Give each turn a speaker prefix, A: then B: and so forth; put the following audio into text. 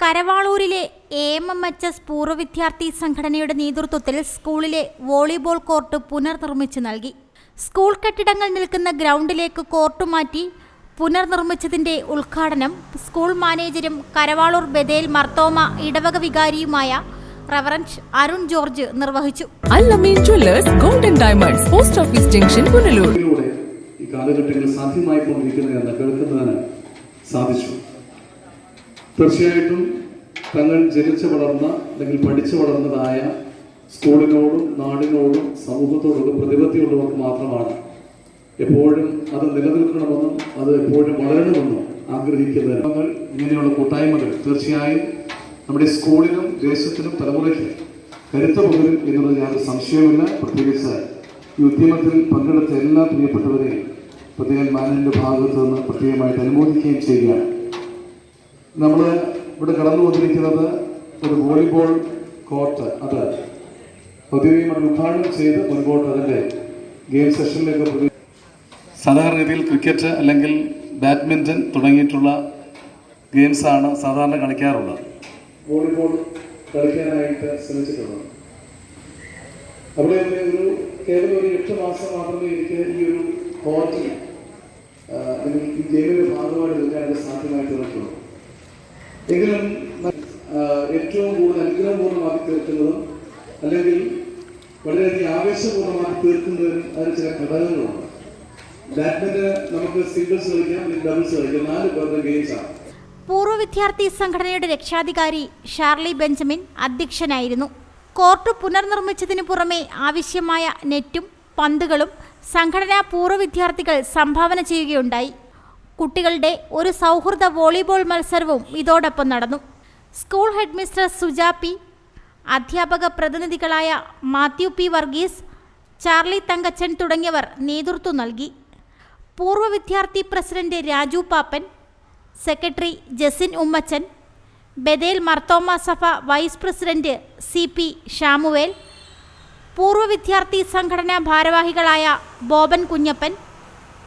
A: കരവാളൂരിലെ A M M H S പൂർവ വിദ്യാർത്ഥി സംഘടനയുടെ നേതൃത്വത്തിൽ സ്കൂളിലെ വോളിബോൾ കോർട്ട് പുനർനിർമ്മിച്ചു നൽകി. സ്കൂൾ കെട്ടിടങ്ങൾ നിൽക്കുന്ന ഗ്രൗണ്ടിലേക്ക് കോർട്ട് മാറ്റി പുനർനിർമ്മിച്ചതിന്റെ ഉദ്ഘാടനം സ്കൂൾ മാനേജരും കരവാളൂർ ബദേൽ മർത്തോമ ഇടവക വികാരിയുമായ റവറൻസ് അരുൺ ജോർജ് നിർവഹിച്ചു.
B: Golden diamonds post office junction Punalur.
C: ഈ കാലഘട്ടങ്ങളിൽ കേൾക്കുന്നതിന് സാധിച്ചു. തീർച്ചയായിട്ടും തങ്ങൾ ജനിച്ചു വളർന്ന അല്ലെങ്കിൽ പഠിച്ചു വളർന്നതായ സ്കൂളിനോടും നാടിനോടും സമൂഹത്തോടും പ്രതിബദ്ധതയുള്ളവർക്ക് മാത്രമാണ്. എപ്പോഴും അത് നിലനിൽക്കണമെന്നും അത് എപ്പോഴും വളരണമെന്നും ആഗ്രഹിക്കുന്നതിന് നമ്മൾ ഇങ്ങനെയുള്ള കൂട്ടായ്മകൾ തീർച്ചയായും നമ്മുടെ സ്കൂളിനും ദേശത്തിനും തലമുറയ്ക്ക് കരുത്ത പകരും എന്നുള്ളത് യാതൊരു സംശയമില്ല പ്രത്യേകിച്ച് ഈ ഉദ്യമത്തിൽ പങ്കെടുത്ത എല്ലാ പ്രിയപ്പെട്ടവരെയും പ്രത്യേകം മാനന്റെ ഭാഗത്ത് നിന്ന് പ്രത്യേകമായിട്ട് അനുമോദിക്കുകയും ചെയ്യുകയാണ്. നമ്മൾ ഇവിടെ കടന്നു വന്നിരിക്കുന്നത് ഒരു വോളിബോൾ കോർട്ട് അത് ഔദ്യോഗികമായി ഉദ്ഘാടനം ചെയ്ത് മുൻപോട്ട് അതിന്റെ ഗെയിം സെഷനിലേക്ക് പ്രതി- സാധാരണ രീതിയിൽ ക്രിക്കറ്റ് അല്ലെങ്കിൽ ബാഡ്മിന്റൺ തുടങ്ങിയിട്ടുള്ള ഗെയിംസാണ് സാധാരണ കളിക്കാറുള്ളത്. വോളിബോൾ കളിക്കാനായിട്ട് ശ്രമിച്ചിട്ടുള്ളത്. അവിടെ തന്നെ ഒരു കേവലം ഒരു എട്ട് മാസം മാത്രമേ എനിക്ക് ഈ ഒരു കോർട്ടിൽ ഈ ഗെയിമിന്റെ ഭാഗമായിട്ട് നിൽക്കാനായിട്ട് സാധ്യമായിട്ട് തീർന്നിട്ടുള്ളൂ എങ്കിലും ഏറ്റവും കൂടുതൽ അനുഗ്രഹപൂർണമാക്കി തീർക്കുന്നതും അല്ലെങ്കിൽ വളരെയധികം ആവേശപൂർണമാക്കി തീർക്കുന്നതിനും അതിന് ചില ഘടകങ്ങളുണ്ട്. ബാഡ്മിന്റൺ നമുക്ക് സിംഗിൾസ് കളിക്കാം ഡബിൾസ് കളിക്കാം. നാല് പേരുടെ ഗെയിംസാണ്
A: പൂർവ വിദ്യാർത്ഥി സംഘടനയുടെ രക്ഷാധികാരി ഷാർലി ബെഞ്ചമിൻ അധ്യക്ഷനായിരുന്നു. കോർട്ട് പുനർനിർമ്മിച്ചതിനു പുറമെ ആവശ്യമായ നെറ്റും പന്തുകളും സംഘടനാ പൂർവ വിദ്യാർത്ഥികൾ സംഭാവന ചെയ്യുകയുണ്ടായി. കുട്ടികളുടെ ഒരു സൗഹൃദ വോളിബോൾ മത്സരവും ഇതോടൊപ്പം നടന്നു. സ്കൂൾ ഹെഡ്മിസ്റ്റർ സുജാപി അധ്യാപക പ്രതിനിധികളായ Mathew P Varghese Charlie Thankachan തുടങ്ങിയവർ നേതൃത്വം നൽകി. പൂർവ വിദ്യാർത്ഥി president Raju Pappan secretary Jasin Ummachan Bethel Marthoma സഭ vice president C P Shamuel പൂർവ വിദ്യാർത്ഥി സംഘടനാ ഭാരവാഹികളായ ബോബൻ കുഞ്ഞപ്പൻ